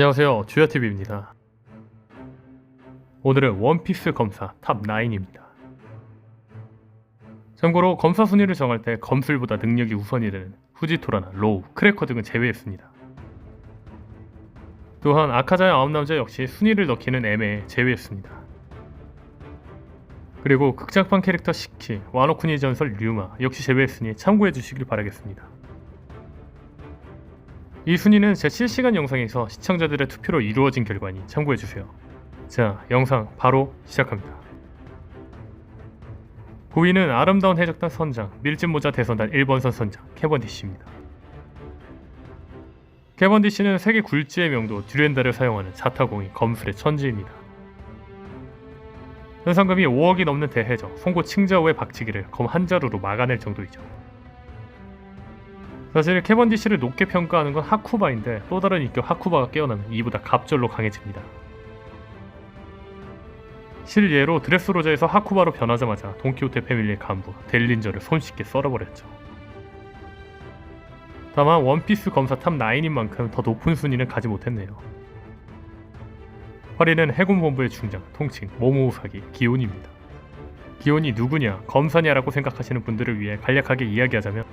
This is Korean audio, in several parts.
안녕하세요. 주야TV입니다. 오늘은 원피스 검사 탑9입니다. 참고로 검사 순위를 정할 때 검술보다 능력이 우선이 되는 후지토라나 로우, 크래커 등은 제외했습니다. 또한 아카자의 아홉남자 역시 순위를 넣기는 애매해 제외했습니다. 그리고 극장판 캐릭터 시키, 와노쿠니 전설 류마 역시 제외했으니 참고해 주시길 바라겠습니다. 이 순위는 제 실시간 영상에서 시청자들의 투표로 이루어진 결과니 참고해주세요. 자, 영상 바로 시작합니다. 9위는 아름다운 해적단 선장, 밀짚모자 대선단 1번선 선장, 캐번디시입니다. 캐번디시는 세계 굴지의 명도 듀렌다를 사용하는 자타공이 검술의 천지입니다. 현상금이 5억이 넘는 대해적, 송곳 칭자오의 박치기를 검 한 자루로 막아낼 정도이죠. 사실 캐번디시를 높게 평가하는 건 하쿠바인데 또 다른 인격 하쿠바가 깨어나면 이보다 갑절로 강해집니다. 실예로 드레스로자에서 하쿠바로 변하자마자 돈키호테 패밀리의 간부 델린저를 손쉽게 썰어버렸죠. 다만 원피스 검사 탑 9인 만큼 더 높은 순위는 가지 못했네요. 8위는 해군본부의 중장, 통칭 모모우사기 기온입니다. 기온이 누구냐, 검사냐라고 생각하시는 분들을 위해 간략하게 이야기하자면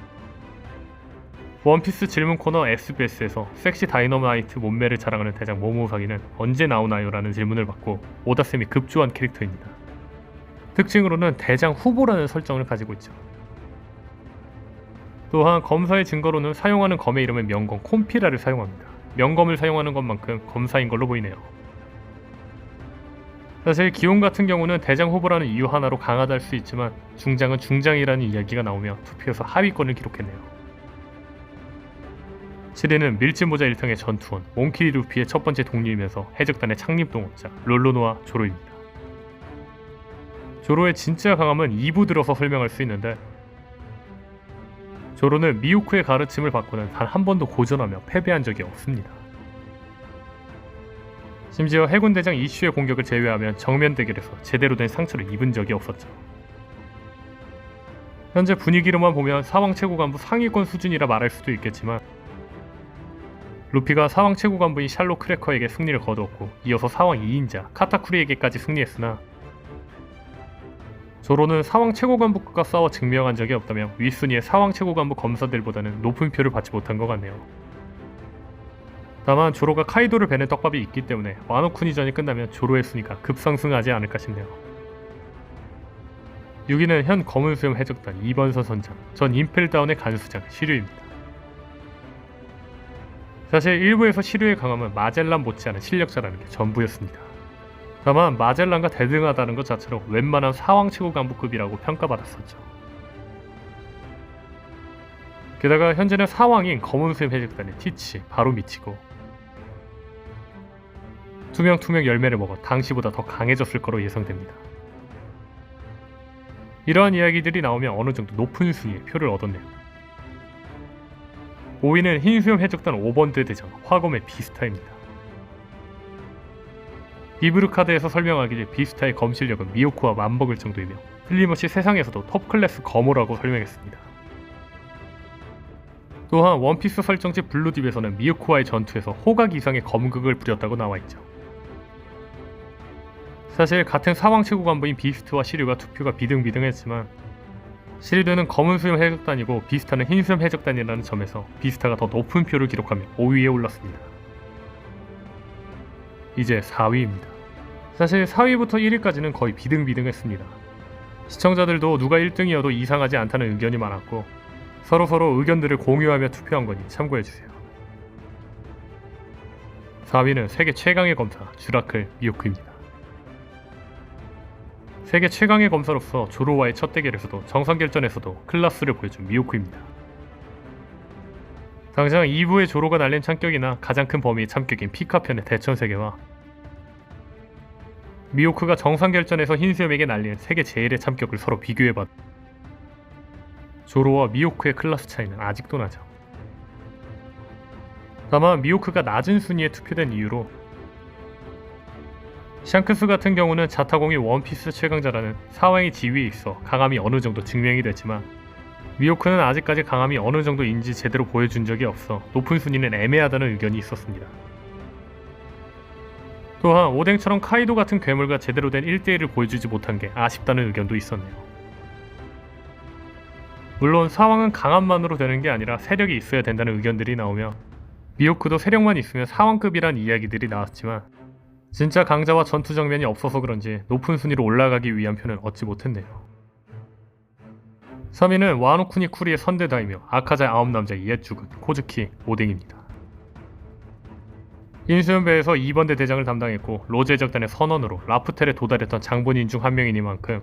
원피스 질문 코너 SBS에서 섹시 다이너마이트 몸매를 자랑하는 대장 모모사기는 언제 나오나요? 라는 질문을 받고 오다쌤이 급조한 캐릭터입니다. 특징으로는 대장 후보라는 설정을 가지고 있죠. 또한 검사의 증거로는 사용하는 검의 이름은 명검 콤피라를 사용합니다. 명검을 사용하는 것만큼 검사인 걸로 보이네요. 사실 기온 같은 경우는 대장 후보라는 이유 하나로 강하다 할 수 있지만 중장은 중장이라는 이야기가 나오며 투표에서 하위권을 기록했네요. 7위는 밀짚모자 일탕의 전투원 몽키 루피의 첫 번째 동료이면서 해적단의 창립 동업자 롤로노와 조로입니다. 조로의 진짜 강함은 2부 들어서 설명할 수 있는데 조로는 미우쿠의 가르침을 받고는 단 한 번도 고전하며 패배한 적이 없습니다. 심지어 해군 대장 이슈의 공격을 제외하면 정면 대결에서 제대로 된 상처를 입은 적이 없었죠. 현재 분위기로만 보면 사왕 최고 간부 상위권 수준이라 말할 수도 있겠지만 루피가 사왕 최고 간부인 샬로 크래커에게 승리를 거두었고 이어서 사왕 2인자 카타쿠리에게까지 승리했으나 조로는 사왕 최고 간부과 싸워 증명한 적이 없다며 윗순위의 사왕 최고 간부 검사들보다는 높은 표를 받지 못한 것 같네요. 다만 조로가 카이도를 베는 떡밥이 있기 때문에 와노쿠니전이 끝나면 조로의 순위가 급상승하지 않을까 싶네요. 6위는 현 검은 수염 해적단 2번선 선장, 전 임펠다운의 간수장 시류입니다. 사실 일부에서 시류의 강함은 마젤란 못지않은 실력자라는 게 전부였습니다. 다만 마젤란과 대등하다는 것 자체로 웬만한 사왕 최고 간부급이라고 평가받았었죠. 게다가 현재는 사왕인 검은수염 해적단의 티치 바로 미치고 투명투명 열매를 먹어 당시보다 더 강해졌을 거로 예상됩니다. 이러한 이야기들이 나오면 어느 정도 높은 순위의 표를 얻었네요. 5위는 흰수염 해적단 5번대 대장 화검의 비스타입니다. 이브르 카드에서 설명하기를 비스타의 검 실력은 미오코와 맞먹을 정도이며 틀림없이 세상에서도 톱 클래스 검호라고 설명했습니다. 또한 원피스 설정지 블루딥에서는 미오코와의 전투에서 호각 이상의 검극을 부렸다고 나와있죠. 사실 같은 사왕 최고 간부인 비스트와 시류가 투표가 비등비등했지만 시리드는 검은 수염 해적단이고 비스타는 흰 수염 해적단이라는 점에서 비스타가 더 높은 표를 기록하며 5위에 올랐습니다. 이제 4위입니다. 사실 4위부터 1위까지는 거의 비등비등했습니다. 시청자들도 누가 1등이어도 이상하지 않다는 의견이 많았고 서로서로 의견들을 공유하며 투표한 거니 참고해주세요. 4위는 세계 최강의 검사 주라클 미오크입니다. 세계 최강의 검사로서 조로와의 첫 대결에서도 정상결전에서도 클라스를 보여준 미오쿠입니다. 당장 2부의 조로가 날린 참격이나 가장 큰 범위의 참격인 피카편의 대천세계와 미오크가 정상결전에서 흰수염에게 날린 세계 제일의 참격을 서로 비교해봤 조로와 미오크의 클라스 차이는 아직도 나죠. 다만 미오크가 낮은 순위에 투표된 이유로 샹크스 같은 경우는 자타공이 원피스 최강자라는 사왕의 지위에 있어 강함이 어느 정도 증명이 됐지만 미오크는 아직까지 강함이 어느 정도인지 제대로 보여준 적이 없어 높은 순위는 애매하다는 의견이 있었습니다. 또한 오뎅처럼 카이도 같은 괴물과 제대로 된 1대1을 보여주지 못한 게 아쉽다는 의견도 있었네요. 물론 사왕은 강함만으로 되는 게 아니라 세력이 있어야 된다는 의견들이 나오며 미호크도 세력만 있으면 사왕급이란 이야기들이 나왔지만 진짜 강자와 전투 정면이 없어서 그런지 높은 순위로 올라가기 위한 표는 얻지 못했네요. 3위는 와노쿠니 쿠리의 선대다이며 아카자의 아홉 남자의 옛 죽은 코즈키 오뎅입니다. 인수연배에서 2번대 대장을 담당했고 로제 적단의 선언으로 라프텔에 도달했던 장본인 중 한 명이니만큼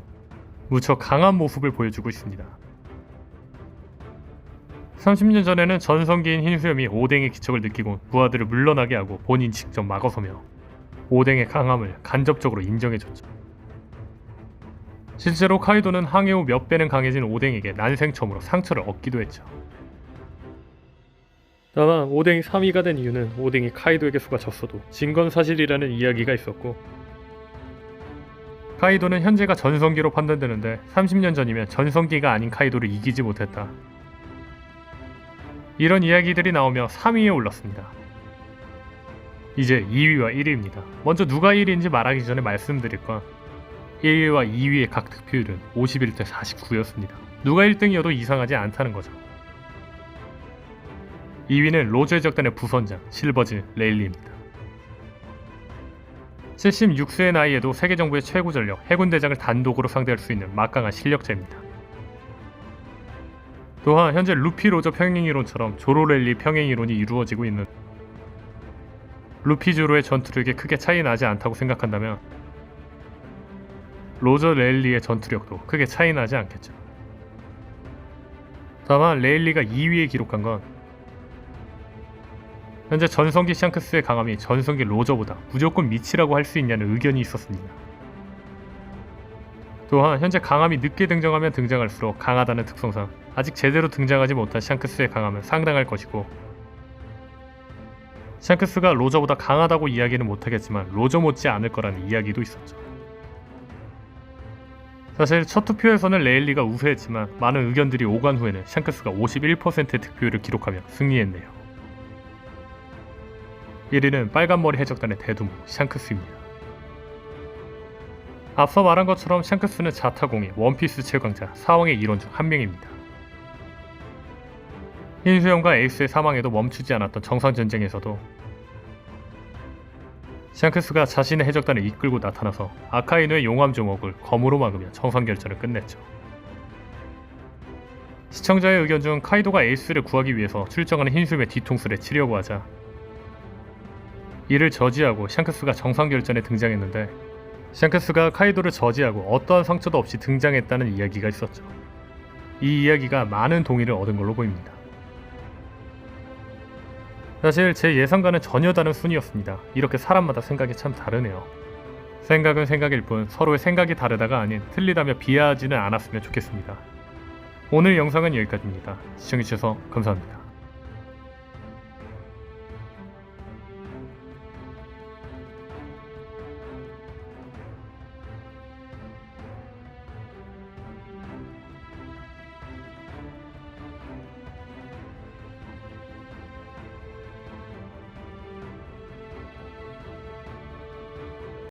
무척 강한 모습을 보여주고 있습니다. 30년 전에는 전성기인 흰수염이 오뎅의 기척을 느끼고 부하들을 물러나게 하고 본인 직접 막아서며 오뎅의 강함을 간접적으로 인정해줬죠. 실제로 카이도는 항해 후 몇 배는 강해진 오뎅에게 난생처음으로 상처를 얻기도 했죠. 다만 오뎅이 3위가 된 이유는 오뎅이 카이도에게 속아졌어도 진 건 사실이라는 이야기가 있었고 카이도는 현재가 전성기로 판단되는데 30년 전이면 전성기가 아닌 카이도를 이기지 못했다. 이런 이야기들이 나오며 3위에 올랐습니다. 이제 2위와 1위입니다. 먼저 누가 1위인지 말하기 전에 말씀드릴 건 1위와 2위의 각 득표율은 51대 49였습니다. 누가 1등이어도 이상하지 않다는 거죠. 2위는 로즈의 적단의 부선장 실버즈 레일리입니다. 76세의 나이에도 세계 정부의 최고 전력 해군 대장을 단독으로 상대할 수 있는 막강한 실력자입니다. 또한 현재 루피 로저 평행 이론처럼 조로 랠리 평행 이론이 이루어지고 있는 루피 조로의 전투력이 크게 차이 나지 않다고 생각한다면 로저 레일리의 전투력도 크게 차이 나지 않겠죠. 다만 레일리가 2위에 기록한 건 현재 전성기 샹크스의 강함이 전성기 로저보다 무조건 미치라고 할 수 있냐는 의견이 있었습니다. 또한 현재 강함이 늦게 등장하면 등장할수록 강하다는 특성상 아직 제대로 등장하지 못한 샹크스의 강함은 상당할 것이고 샹크스가 로저보다 강하다고 이야기는 못하겠지만 로저 못지 않을 거라는 이야기도 있었죠. 사실 첫 투표에서는 레일리가 우세했지만 많은 의견들이 오간 후에는 샹크스가 51%의 득표율을 기록하며 승리했네요. 1위는 빨간머리 해적단의 대두모 샹크스입니다. 앞서 말한 것처럼 샹크스는 자타공의 원피스 최강자 사왕의 일원 중 한 명입니다. 흰수염과 에이스의 사망에도 멈추지 않았던 정상전쟁에서도 샹크스가 자신의 해적단을 이끌고 나타나서 아카이누의 용암 종옥을 검으로 막으며 정상결전을 끝냈죠. 시청자의 의견 중 카이도가 에이스를 구하기 위해서 출정하는 흰수염의 뒤통수를 치려고 하자 이를 저지하고 샹크스가 정상결전에 등장했는데 샹크스가 카이도를 저지하고 어떠한 상처도 없이 등장했다는 이야기가 있었죠. 이 이야기가 많은 동의를 얻은 걸로 보입니다. 사실 제 예상과는 전혀 다른 순위였습니다. 이렇게 사람마다 생각이 참 다르네요. 생각은 생각일 뿐 서로의 생각이 다르다가 아닌 틀리다며 비하하지는 않았으면 좋겠습니다. 오늘 영상은 여기까지입니다. 시청해주셔서 감사합니다.